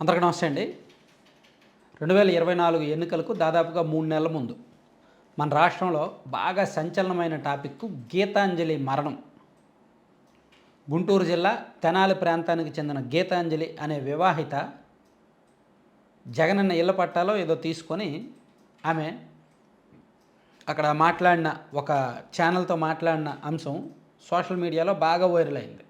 అందరికీ నమస్తే అండి. రెండు వేల ఇరవై నాలుగు ఎన్నికలకు దాదాపుగా మూడు నెలల ముందు మన రాష్ట్రంలో బాగా సంచలనమైన టాపిక్ గీతాంజలి మరణం. గుంటూరు జిల్లా తెనాలి ప్రాంతానికి చెందిన గీతాంజలి అనే వివాహిత జగనన్న ఇళ్ళ పట్టాలో ఏదో తీసుకొని ఆమె అక్కడ మాట్లాడిన ఒక ఛానల్తో మాట్లాడిన అంశం సోషల్ మీడియాలో బాగా వైరల్ అయింది.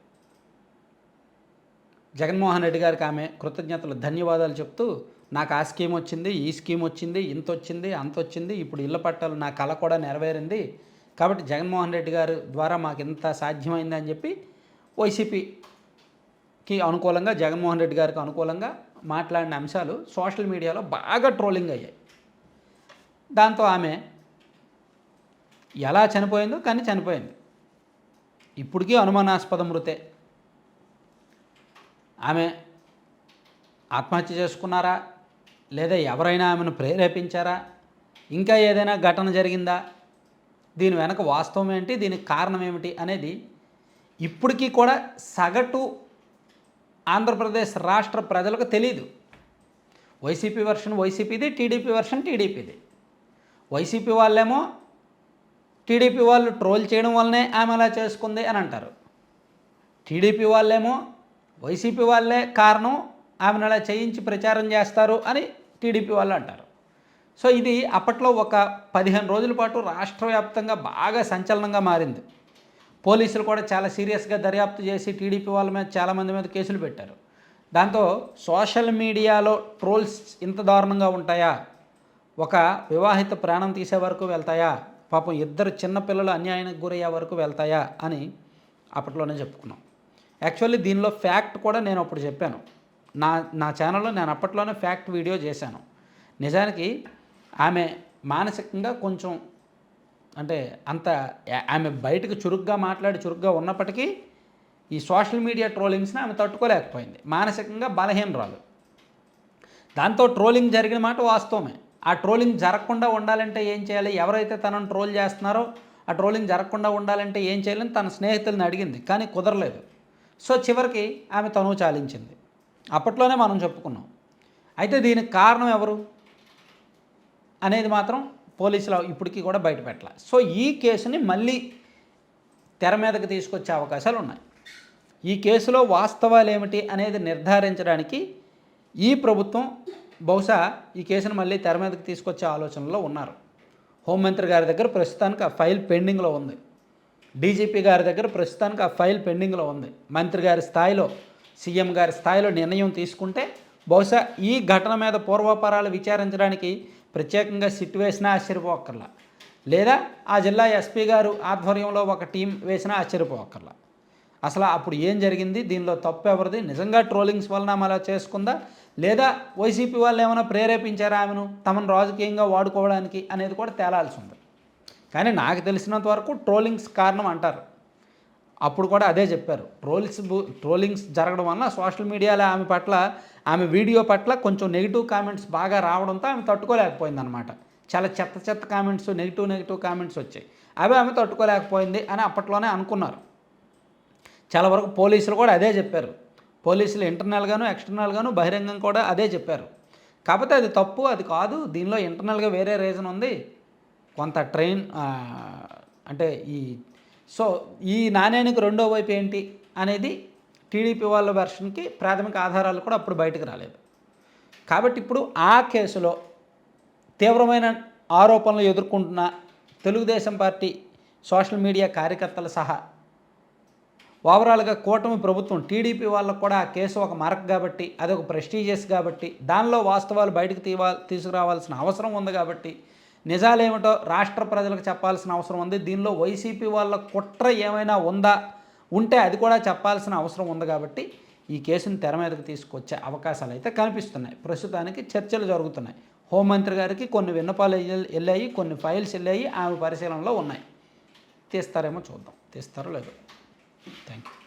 జగన్మోహన్ రెడ్డి గారికి ఆమె కృతజ్ఞతలు ధన్యవాదాలు చెప్తూ నాకు ఆ స్కీమ్ వచ్చింది ఈ స్కీమ్ వచ్చింది ఇంత వచ్చింది అంత వచ్చింది ఇప్పుడు ఇళ్ళ పట్టాలు నా కళ కూడా నెరవేరింది. కాబట్టి జగన్మోహన్ రెడ్డి గారు ద్వారా మాకు ఇంత సాధ్యమైంది అని చెప్పి వైసీపీకి అనుకూలంగా జగన్మోహన్ రెడ్డి గారికి అనుకూలంగా మాట్లాడిన అంశాలు సోషల్ మీడియాలో బాగా ట్రోలింగ్ అయ్యాయి. దాంతో ఆమె ఎలా చనిపోయిందో కానీ చనిపోయింది. ఇప్పటికీ అనుమానాస్పద మృతే. ఆమె ఆత్మహత్య చేసుకున్నారా? లేదా ఎవరైనా ఆమెను ప్రేరేపించారా? ఇంకా ఏదైనా ఘటన జరిగిందా? దీని వెనక వాస్తవం ఏంటి? దీనికి కారణం ఏమిటి? అనేది ఇప్పటికీ కూడా సగటు ఆంధ్రప్రదేశ్ రాష్ట్ర ప్రజలకు తెలియదు వైసీపీ వర్షన్ వైసీపీది టీడీపీ వర్షన్ టీడీపీది. వైసీపీ వాళ్ళేమో టీడీపీ వాళ్ళు ట్రోల్ చేయడం వల్లనే ఆమె అలా చేసుకుంది అని అంటారు. టీడీపీ వాళ్ళేమో వైసీపీ వాళ్ళే కారణం ఆమెను అలా చేయించి ప్రచారం చేస్తారు అని టీడీపీ వాళ్ళు అంటారు. సో ఇది అప్పట్లో ఒక పదిహేను రోజుల పాటు రాష్ట్ర వ్యాప్తంగా బాగా సంచలనంగా మారింది. పోలీసులు కూడా చాలా సీరియస్గా దర్యాప్తు చేసి టీడీపీ వాళ్ళ మీద చాలామంది మీద కేసులు పెట్టారు. దాంతో సోషల్ మీడియాలో ట్రోల్స్ ఇంత దారుణంగా ఉంటాయా? ఒక వివాహిత ప్రాణం తీసే వరకు వెళ్తాయా? పాపం ఇద్దరు చిన్నపిల్లలు అన్యాయానికి గురయ్యే వరకు వెళ్తాయా? అని అప్పట్లోనే చెప్పుకున్నాం. యాక్చువల్లీ దీనిలో ఫ్యాక్ట్ కూడా నేను అప్పుడు చెప్పాను. నా నా ఛానల్లో నేను అప్పట్లోనే ఫ్యాక్ట్ వీడియో చేశాను. నిజానికి ఆమె మానసికంగా కొంచెం అంటే అంత ఆమె బయటకు చురుగ్గా మాట్లాడి చురుగ్గా ఉన్నప్పటికీ ఈ సోషల్ మీడియా ట్రోలింగ్స్ని ఆమె తట్టుకోలేకపోయింది. మానసికంగా బలహీనరాలు. దాంతో ట్రోలింగ్ జరిగిన మాట వాస్తవమే. ఆ ట్రోలింగ్ జరగకుండా ఉండాలంటే ఏం చేయాలి? ఎవరైతే తనను ట్రోల్ చేస్తున్నారో ఆ ట్రోలింగ్ జరగకుండా ఉండాలంటే ఏం చేయాలని తన స్నేహితుల్ని అడిగింది. కానీ కుదరలేదు. సో చివరికి ఆమె తనువు చాలించింది. అప్పట్లోనే మనం చెప్పుకున్నాం. అయితే దీనికి కారణం ఎవరు? అనేది మాత్రం పోలీసులు ఇప్పటికీ కూడా బయటపెట్టాల. సో ఈ కేసుని మళ్ళీ తెర మీదకి తీసుకొచ్చే అవకాశాలు ఉన్నాయి. ఈ కేసులో వాస్తవాలు ఏమిటి అనేది నిర్ధారించడానికి ఈ ప్రభుత్వం బహుశా ఈ కేసును మళ్ళీ తెర మీదకి తీసుకొచ్చే ఆలోచనలో ఉన్నారు. హోంమంత్రి గారి దగ్గర ప్రస్తుతానికి ఆ ఫైల్ పెండింగ్లో ఉంది. డీజీపీ గారి దగ్గర ప్రస్తుతానికి ఆ ఫైల్ పెండింగ్లో ఉంది. మంత్రి గారి స్థాయిలో సీఎం గారి స్థాయిలో నిర్ణయం తీసుకుంటే బహుశా ఈ ఘటన మీద పూర్వపరాలు విచారించడానికి ప్రత్యేకంగా సిట్ వేసినా ఆశ్చర్యపోకర్లా లేదా ఆ జిల్లా ఎస్పీ గారు ఆధ్వర్యంలో ఒక టీం వేసినా ఆశ్చర్యపోకర్లా అసలు అప్పుడు ఏం జరిగింది? దీనిలో తప్పు ఎవరిది? నిజంగా ట్రోలింగ్స్ వలన ఆమె అలా చేసుకుందా? లేదా వైసీపీ వాళ్ళు ఏమైనా ప్రేరేపించారా ఆమెను? తమను రాజకీయంగా వాడుకోవడానికి అనేది కూడా తేలాల్సి ఉంది. కానీ నాకు తెలిసినంత వరకు ట్రోలింగ్స్ కారణం అంటారు. అప్పుడు కూడా అదే చెప్పారు. ట్రోల్స్ ట్రోలింగ్స్ జరగడం వలన సోషల్ మీడియాలో ఆమె పట్ల ఆమె వీడియో పట్ల కొంచెం నెగిటివ్ కామెంట్స్ బాగా రావడంతో ఆమె తట్టుకోలేకపోయింది అనమాట చాలా చెత్త చెత్త కామెంట్స్ నెగిటివ్ నెగిటివ్ కామెంట్స్ వచ్చాయి. అవి ఆమె తట్టుకోలేకపోయింది అని అప్పట్లోనే అనుకున్నారు. చాలా వరకు పోలీసులు కూడా అదే చెప్పారు. పోలీసులు ఇంటర్నల్గాను ఎక్స్టర్నల్గాను బహిరంగం కూడా అదే చెప్పారు. కాకపోతే అది తప్పు అది కాదు. దీనిలో ఇంటర్నల్గా వేరే రీజన్ ఉంది. కొంత ట్రైన్ అంటే ఈ సో ఈ నాణ్యానికి రెండో వైపు ఏంటి అనేది టీడీపీ వాళ్ళ వెర్షన్కి ప్రాథమిక ఆధారాలు కూడా అప్పుడు బయటకు రాలేదు. కాబట్టి ఇప్పుడు ఆ కేసులో తీవ్రమైన ఆరోపణలు ఎదుర్కొంటున్న తెలుగుదేశం పార్టీ సోషల్ మీడియా కార్యకర్తలు సహా ఓవరాల్గా కూటమి ప్రభుత్వం టీడీపీ వాళ్ళకు కూడా ఆ కేసు ఒక మార్క్ కాబట్టి అది ఒక ప్రెస్టీజియస్ కాబట్టి దానిలో వాస్తవాలు బయటకు తీవా తీసుకురావాల్సిన అవసరం ఉంది కాబట్టి నిజాలేమిటో రాష్ట్ర ప్రజలకు చెప్పాల్సిన అవసరం ఉంది. దీనిలో వైసీపీ వాళ్ళ కుట్ర ఏమైనా ఉందా? ఉంటే అది కూడా చెప్పాల్సిన అవసరం ఉంది కాబట్టి ఈ కేసుని తెర మీదకి తీసుకొచ్చే అవకాశాలు అయితే కనిపిస్తున్నాయి. ప్రస్తుతానికి చర్చలు జరుగుతున్నాయి. హోంమంత్రి గారికి కొన్ని విన్నపాలు వెళ్ళాయి కొన్ని ఫైల్స్ వెళ్ళాయి ఆమె పరిశీలనలో ఉన్నాయి. తీస్తారేమో చూద్దాం. తీస్తారో లేదో. Thank you